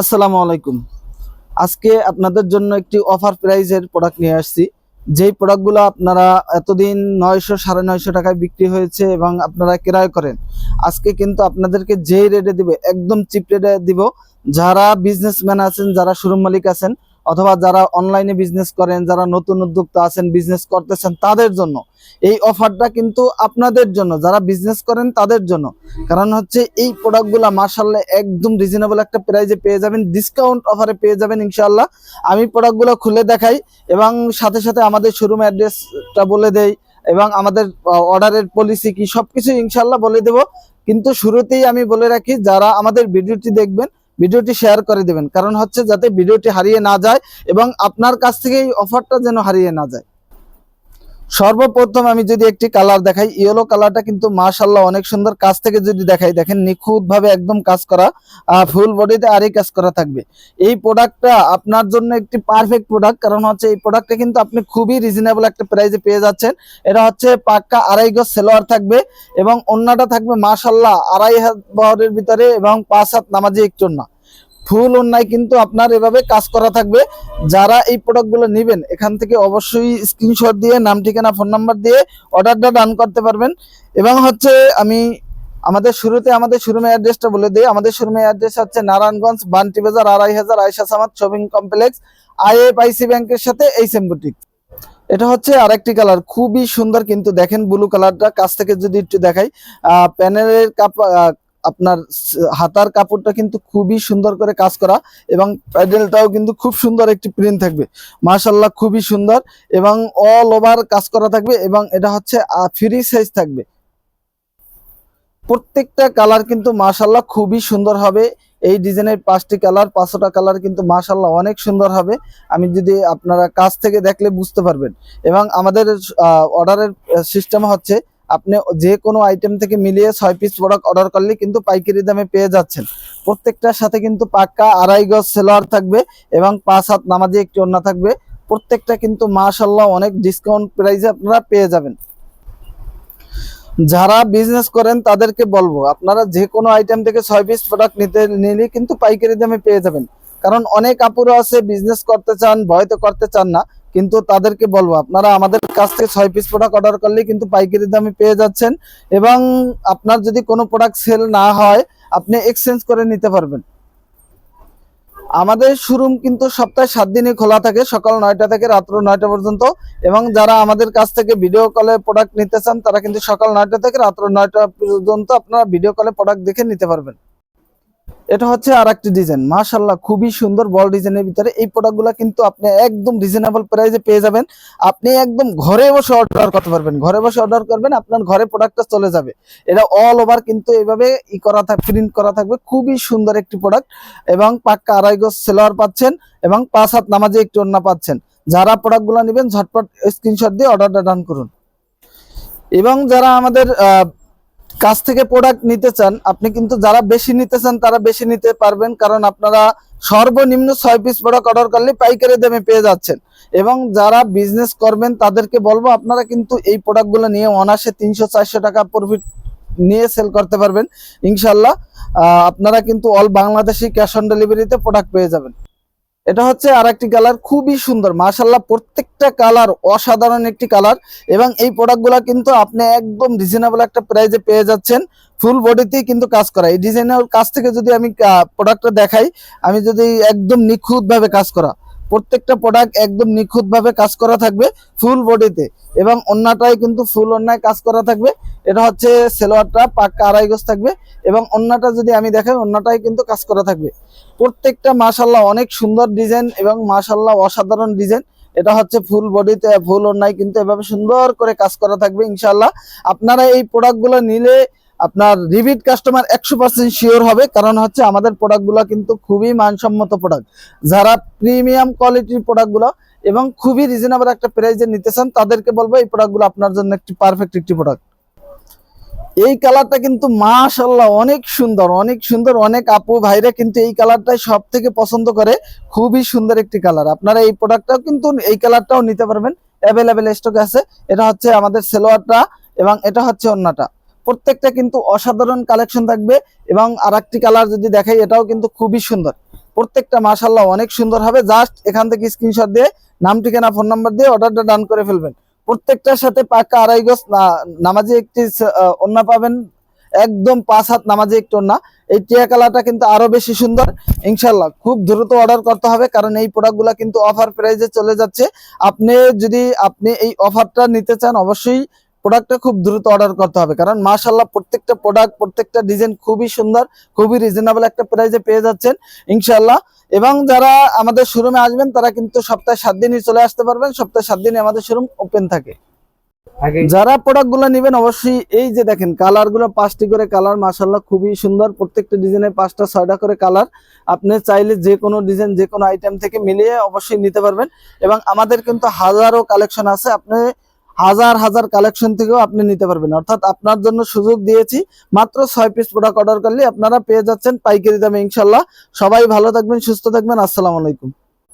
আসসালামু আলাইকুম। আজকে আপনাদের জন্য একটি অফার প্রাইজের প্রোডাক্ট নিয়ে আসছি। যেই প্রোডাক্টগুলো আপনারা এতদিন নয়শো, সাড়ে নয়শো টাকায় বিক্রি হয়েছে এবং আপনারা ক্রয় করেন, আজকে কিন্তু আপনাদেরকে যেই রেটে দিবে, একদম চিপ রেটে দিব। যারা বিজনেসম্যান আছেন, যারা শোরুম মালিক আছেন অথবা যারা অনলাইনে বিজনেস করেন, যারা নতুন উদ্যোক্তা আছেন বিজনেস করতেছেন, তাদের জন্য। এই অফারটা কিন্তু আপনাদের জন্য, যারা বিজনেস করেন, তাদের জন্য। কারণ হচ্ছে এই প্রোডাক্টগুলো মার্শাল্লাহ একদম রিজনেবল একটা প্রাইজে পেয়ে যাবেন ডিসকাউন্ট অফারে পেয়ে যাবেন ইনশাল্লাহ আমি প্রোডাক্টগুলো খুলে দেখাই এবং সাথে সাথে আমাদের শোরুম অ্যাড্রেসটা বলে দেই এবং আমাদের অর্ডারের পলিসি কি, সবকিছু ইনশাল্লাহ বলে দেব। কিন্তু শুরুতেই আমি বলে রাখি, যারা আমাদের ভিডিওটি দেখবেন ভিডিওটি শেয়ার করে দেবেন। কারণ হচ্ছে যাতে ভিডিওটি হারিয়ে না যায় এবং আপনার কাছ থেকে এই অফারটা যেন হারিয়ে না যায়। সর্বপ্রথম আমি যদি একটি কালার দেখাই, ইয়েলো কালারটা কিন্তু মাশাল্লাহ অনেক সুন্দর। কাছ থেকে যদি দেখাই, দেখেন নিখুঁত ভাবে একদম কাজ করা ফুল বডিতে আরই কাজ করা থাকবে। এই প্রোডাক্টটা আপনার জন্য একটি পারফেক্ট প্রোডাক্ট কারণ হচ্ছে এই প্রোডাক্টটা কিন্তু আপনি খুবই রিজনেবল একটা প্রাইসে পেয়ে যাচ্ছেন। এটা হচ্ছে পাক্কা আড়াই গজ সেলোয়ার থাকবে এবং অন্যটা থাকবে মাশাল্লাহ আড়াই হাত বহরের ভিতরে এবং পাঁচ হাত নামাজি একটু না ফুল অন্যায় কিন্তু আপনার এভাবে কাজ করা থাকবে। যারা এই প্রোডাক্টগুলো নেবেন, এখান থেকে অবশ্যই স্ক্রিনশট দিয়ে, নাম, ঠিকানা ফোন নাম্বার দিয়ে অর্ডারটা ডান করতে পারবেন। এবং হচ্ছে আমি আমাদের শুরুতে আমাদের শোরুমের অ্যাড্রেসটা বলে দিই। আমাদের শোরুমের অ্যাড্রেস হচ্ছে নারায়ণগঞ্জ বান্টি বাজার আড়াই হাজার Ayesha Samad shopping complex IFIC ব্যাংকের সাথে এই বুটিক এটা হচ্ছে আরেকটি কালার খুবই সুন্দর কিন্তু দেখেন ব্লু কালারটা কাছ থেকে যদি একটু দেখাই প্যানেলের কাপ আপনার হাতার কাপড়টা কিন্তু খুবই সুন্দর করে কাজ করা এবং প্যাডেলটাও কিন্তু খুব সুন্দর একটি প্রিন্ট থাকবে। মাশাল্লাহ খুবই সুন্দর এবং অল ওভার কাজ করা থাকবে এবং এটা হচ্ছে ফ্রি সাইজ থাকবে। প্রত্যেকটা কালার কিন্তু মাশাল্লাহ খুবই সুন্দর হবে। এই ডিজাইনের পাঁচটি কালার পাঁচশোটা কালার কিন্তু মাশাল্লাহ অনেক সুন্দর হবে। আমি যদি আপনারা কাছ থেকে দেখলে বুঝতে পারবেন। এবং আমাদের অর্ডারের সিস্টেম হচ্ছে আপনি যে কোনো আইটেম থেকে মিলিয়ে ছয় পিস প্রোডাক্ট অর্ডার করলে কিন্তু পাইকারি দামে পেয়ে যাচ্ছেন। প্রত্যেকটার সাথে কিন্তু পাক্কা আড়াই গজ সেলোয়ার থাকবে এবং পাঁচ হাত নামাজি একটি ওড়না থাকবে। প্রত্যেকটা কিন্তু মাশাল্লাহ অনেক ডিসকাউন্ট প্রাইসে আপনারা পেয়ে যাবেন। যারা বিজনেস করেন তাদেরকে বলব, আপনারা যে কোনো আইটেম থেকে ছয় পিস প্রোডাক্ট নিতে নিলে কিন্তু পাইকারি দামে পেয়ে যাবেন। কারণ অনেক আপুরো আছে বিজনেস করতে চান ভয়তে করতে চান না। কিন্তু তাদেরকে বলব, আপনারা আমাদের কাছ থেকে ছয় পিস প্রোডাক্ট অর্ডার করলে কিন্তু পাইকারি দামে পেয়ে যাচ্ছেন এবং আপনার যদি কোনো প্রোডাক্ট সেল না হয়, আপনি এক্সচেঞ্জ করে নিতে পারবেন। আমাদের শোরুম কিন্তু সপ্তাহে সাত দিনই খোলা থাকে, সকাল নয়টা থেকে রাত্র নয়টা পর্যন্ত এবং যারা আমাদের কাছ থেকে ভিডিও কলে প্রোডাক্ট নিতে চান, তারা কিন্তু সকাল নয়টা থেকে রাত্র নয়টা পর্যন্ত আপনারা ভিডিও কলে প্রোডাক্ট দেখে নিতে পারবেন। এটা হচ্ছে আর একটি ডিজাইন মাশাল্লাহ খুবই সুন্দর বল ডিজাইনের ভিতরে। এই প্রোডাক্টগুলো কিন্তু আপনি একদম রিজনেবল প্রাইসে পেয়ে যাবেন। আপনি একদম ঘরে বসে অর্ডার করতে পারবেন। ঘরে বসে অর্ডার করবেন, আপনার ঘরে প্রোডাক্টটা চলে যাবে। এটা অল ওভার কিন্তু এইভাবে ই করা থাকবে প্রিন্ট করা থাকবে। খুবই সুন্দর একটি প্রোডাক্ট এবং পাক্কা আড়াই গজ সেলোয়ার পাচ্ছেন এবং পাঁচ হাত নামাজে একটি ওড়না পাচ্ছেন। যারা প্রোডাক্টগুলো নেবেন, ঝটপট স্ক্রিনশট দিয়ে অর্ডারটা ডান করুন। এবং যারা আমাদের কাছ থেকে প্রোডাক্ট নিতে চান, আপনি কিন্তু যারা বেশি নিতে চান তারা বেশি নিতে পারবেন, কারণ আপনারা সর্বনিম্ন ছয় পিস প্রোডাক্ট অর্ডার করলে পাইকারি দামে পেয়ে যাচ্ছেন। এবং যারা বিজনেস করবেন তাদেরকে বলব, আপনারা কিন্তু এই প্রোডাক্টগুলো নিয়ে অনাসে তিনশো, চারশো টাকা প্রফিট নিয়ে সেল করতে পারবেন। ইনশাল্লাহ আপনারা কিন্তু অল বাংলাদেশি ক্যাশ অন ডেলিভারিতে প্রোডাক্ট পেয়ে যাবেন। এটা হচ্ছে আর একটি কালার, খুবই সুন্দর। মাশাল্লাহ প্রত্যেকটা কালার অসাধারণ একটি কালার এবং এই প্রোডাক্টগুলো কিন্তু আপনি একদম রিজনেবল একটা প্রাইজে পেয়ে যাচ্ছেন। ফুল বডিতেই কিন্তু কাজ করা। এই ডিজাইনের কাছ থেকে যদি আমি প্রোডাক্টটা দেখাই, আমি যদি একদম নিখুঁত ভাবে কাজ করা, প্রত্যেকটা প্রোডাক্ট একদম নিখুঁত ভাবে কাজ করা থাকবে ফুল বডিতে এবং অন্যটাই কিন্তু ফুল অন্যায় কাজ করা থাকবে। এটা হচ্ছে সেলোয়ারটা পাক্কা আড়াই গজ থাকবে এবং অন্যটা যদি আমি দেখাই অন্যটাই কিন্তু কাজ করা থাকবে। প্রত্যেকটা মাশাল্লাহ অনেক সুন্দর ডিজাইন এবং মাশাল্লাহ অসাধারণ ডিজাইন। এটা হচ্ছে ফুল বডিতে, ফুল অন্যায় কিন্তু এভাবে সুন্দর করে কাজ করা থাকবে ইনশাল্লাহ আপনারা এই প্রোডাক্টগুলো নিলে আপনার রিপিট কাস্টমার একশো পার্সেন্ট শিওর হবে, কারণ হচ্ছে আমাদের প্রোডাক্টগুলো কিন্তু খুবই মানসম্মত প্রোডাক্ট। যারা প্রিমিয়াম কোয়ালিটির প্রোডাক্টগুলো এবং খুবই রিজনেবল একটা প্রাইসে নিতে চান, তাদেরকে বলব এই প্রোডাক্টগুলো আপনার জন্য একটি পারফেক্ট একটি প্রোডাক্ট। এই কালারটা কিন্তু মাশাল্লাহ অনেক সুন্দর অনেক সুন্দর, অনেক আপু ভাইরা কিন্তু এই কালারটাই সব থেকে পছন্দ করে। খুবই সুন্দর একটি কালার। আপনারা এই প্রোডাক্টটাও কিন্তু এই কালারটাও নিতে পারবেন। অ্যাভেলেবেল স্টক আছে। এটা হচ্ছে আমাদের সেলোয়ারটা এবং এটা হচ্ছে অন্যটা প্রত্যেকটা কিন্তু অসাধারণ কালেকশন থাকবে এবং আরেকটি কালার যদি দেখাই, এটাও কিন্তু খুবই সুন্দর। প্রত্যেকটা মাশাল্লাহ অনেক সুন্দর হবে। জাস্ট এখান থেকে স্ক্রিনশট দিয়ে, নাম, ঠিকানা ফোন নাম্বার দিয়ে অর্ডারটা ডান করে ফেলবেন। প্রত্যেকটার সাথে পাক্কা আড়াই গজ নামাজি একটি অন্য পাবেন। একদম পাঁচ হাত নামাজি একটি ওন্না এই টিয়া কালারটা কিন্তু আরও বেশি সুন্দর। ইনশাল্লাহ খুব দ্রুত অর্ডার করতে হবে, কারণ এই প্রোডাক্টগুলো কিন্তু অফার প্রাইজে চলে যাচ্ছে। আপনি যদি, আপনি এই অফারটা নিতে চান, অবশ্যই প্রোডাক্টটা খুব দ্রুত অর্ডার করতে হবে। কারণ মাশাল্লাহ প্রত্যেকটা প্রোডাক্ট প্রত্যেকটা ডিজাইন খুবই সুন্দর খুবই রিজনেবল একটা প্রাইসে পেয়ে যাচ্ছেন ইনশাল্লাহ এবং যারা আমাদের শোরুমে আসবেন তারা কিন্তু সপ্তাহে সাত দিনই চলে আসতে পারবেন সপ্তাহে সাত দিনই আমাদের শোরুম ওপেন থাকে। যারা প্রোডাক্টগুলো নেবেন অবশ্যই এই যে দেখেন কালারগুলো পাঁচটি করে কালার মাসাল্লাহ খুবই সুন্দর। প্রত্যেকটা ডিজাইনের পাঁচটা ছয়টা করে কালার আপনি চাইলে যে কোনো ডিজাইন যে কোনো আইটেম থেকে মিলিয়ে অবশ্যই নিতে পারবেন। এবং আমাদের কিন্তু হাজারো কালেকশন আছে। আপনি হাজার হাজার কালেকশন থেকেও আপনি নিতে পারবেন। অর্থাৎ আপনার জন্য সুযোগ দিয়েছি, মাত্র ছয় পিস প্রোডাক্ট অর্ডার করলে আপনারা পেয়ে যাচ্ছেন পাইকারি দামে, ইনশাল্লাহ। সবাই ভালো থাকবেন, সুস্থ থাকবেন। আসসালামু আলাইকুম।